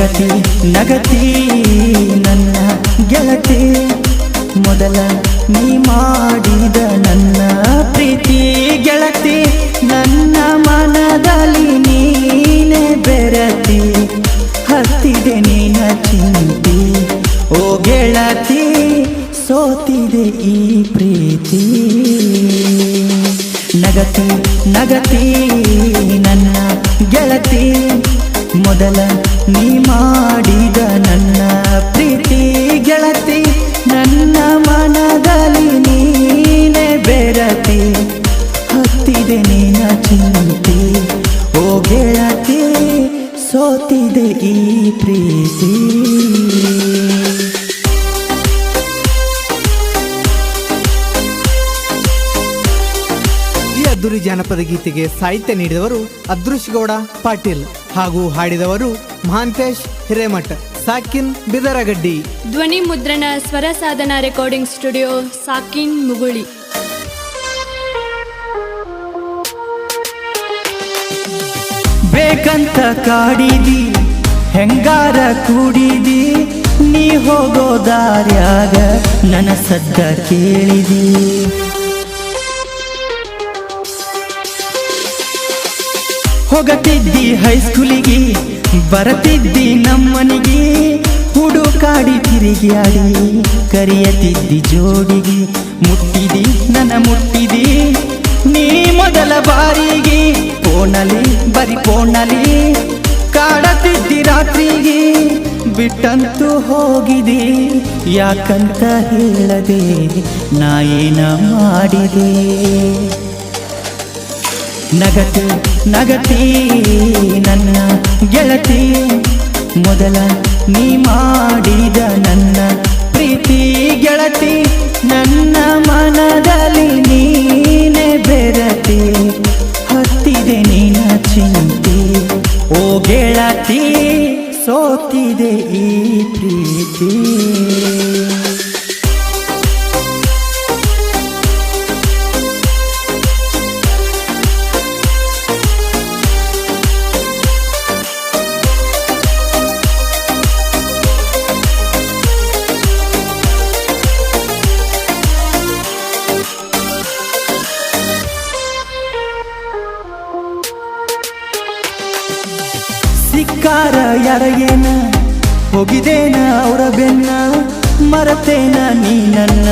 ನಗತಿ ನಗತಿ, ನನ್ನ ಗೆಳತಿ. ಮೊದಲ ನೀ ಮಾಡಿದ ನನ್ನ ಪ್ರೀತಿ ಗೆಳತಿ. ನನ್ನ ಮನದಲ್ಲಿ ನೀನೆ ಬೆರತಿ. ಹತ್ತಿದೆ ನೀನ ಚಿಂತಿ. ಓ ಗೆಳತಿ, ಸೋತಿದೆ ಈ ಪ್ರೀತಿ. ನಗತಿ ನಗತಿ, ನನ್ನ ಗೆಳತಿ. ಮೊದಲ ನೀ ಮಾಡಿದ ನನ್ನ ಪ್ರೀತಿ ಗೆಳತಿ, ನನ್ನ ಮನದಲ್ಲಿ ನೀನೆ ಬೆರತಿ. ಹತ್ತಿದೆ ನಿನ್ನ ಚಿಂತಿ, ಓ ಗೆಳತಿ, ಸೋತಿದೆ ಈ ಪ್ರೀತಿ. ಅದ್ದೂರಿ ಜಾನಪದ ಗೀತೆಗೆ ಸಾಹಿತ್ಯ ನೀಡಿದವರು ಅದೃಶ್ ಗೌಡ ಪಾಟೀಲ್ ಹಾಗೂ ಹಾಡಿದವರು ಮಹಾಂತೇಶ್ ಹಿರೇಮಠ್ ಸಾಕಿನ್ ಬಿದರಗಡ್ಡಿ. ಧ್ವನಿ ಮುದ್ರಣ ಸ್ವರ ಸಾಧನ ರೆಕಾರ್ಡಿಂಗ್ ಸ್ಟುಡಿಯೋ ಸಾಕಿನ್ ಮುಗುಳಿ. ಬೇಕಂತ ಕಾಡಿದಿ ಹೆಂಗಾರ ಕೂಡಿದಿ ನೀ ಹೋಗೋ ದಾರ್ಯಾಗ ನನ್ನ ಸದ್ದ ಕೇಳಿದಿ. ಹೋಗತಿದ್ದಿ ಹೈಸ್ಕೂಲಿಗೆ ಬರತಿದ್ದಿ ನಮ್ಮನಿಗೆ, ಹುಡುಕಾಡಿ ತಿರುಗಿಯಾಡಿ ಕರೆಯತಿದ್ದಿ ಜೋಡಿಗೆ, ಮುಟ್ಟಿದಿ, ನನ್ನ ಮುಟ್ಟಿದಿ. ನೀ ಮೊದಲ ಬಾರಿಗೆ ಪೋಣಲಿ, ಬರಿ ಪೋಣಲಿ, ಕಾಡತಿದ್ದಿ ರಾತ್ರಿಗೆ, ಬಿಟ್ಟಂತೂ ಹೋಗಿದೆ. ಯಾಕಂತ ಹೇಳದೆ ನಾ ಏನ ಮಾಡಿದೆ? ನಗತಿ ನಗತಿ ನನ್ನ ಗೆಳತಿ. ಮೊದಲ ನೀ ಮಾಡಿದ ನನ್ನ ಪ್ರೀತಿ ಗೆಳತಿ. ನನ್ನ ಮನದಲ್ಲಿ ನೀನೆ ಬೆರತಿ. ಹತ್ತಿದೆ ನಿನ್ನ ಚಿಂತಿ. ಓ ಗೆಳತಿ, ಸೋತಿದೆ ಈ ಪ್ರೀತಿ. ಸಿಕ್ಕಾರ ಯಾರಗೇನ? ಹೋಗಿದೇನ ಅವರ ಬೆನ್ನ? ಮರತೇನ ನೀ ನನ್ನ?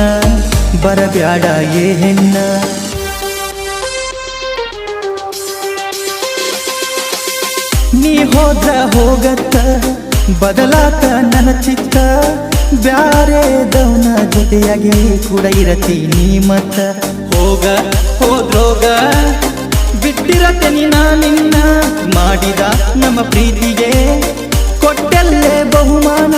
ಬರಬ್ಯಾಡ ಏ ಹೆಣ್ಣ? ನೀ ಹೋದ್ರ ಹೋಗತ್ತ, ಬದಲಾತ ನನ್ನ ಚಿತ್ತ. ಬ್ಯಾರೆದವನ ಜೊತೆಯಾಗಿ ಕೂಡ ಇರತಿ ನೀ ಮತ್ತ. ಹೋಗ, ಹೋದ್ರೋಗ ಬಿಟ್ಟಿರತ್ತೆ ನಿನ್ನ ನಿನ್ನ ಮಾಡಿದ ನಮ್ಮ ಪ್ರೀತಿಗೆ ಕೊಟ್ಟಲ್ಲೇ ಬಹುಮಾನ.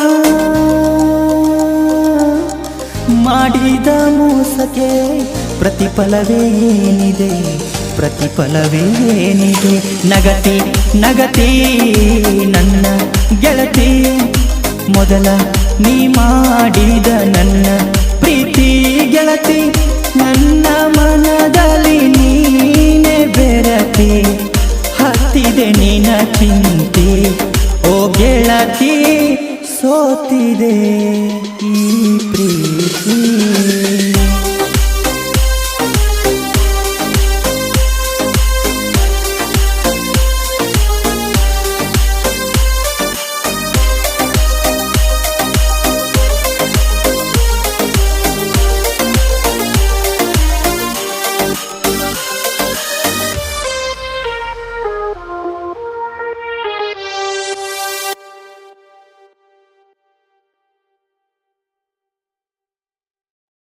ಮಾಡಿದ ಮೋಸಕ್ಕೆ ಪ್ರತಿಫಲವೇ ಏನಿದೆ? ಪ್ರತಿಫಲವೇ ಏನಿದೆ? ನಗತಿ ನಗತಿ, ನನ್ನ ಗೆಳತಿ. ಮೊದಲ ನೀ ಮಾಡಿದ ನನ್ನ ಪ್ರೀತಿ ಗೆಳತಿ.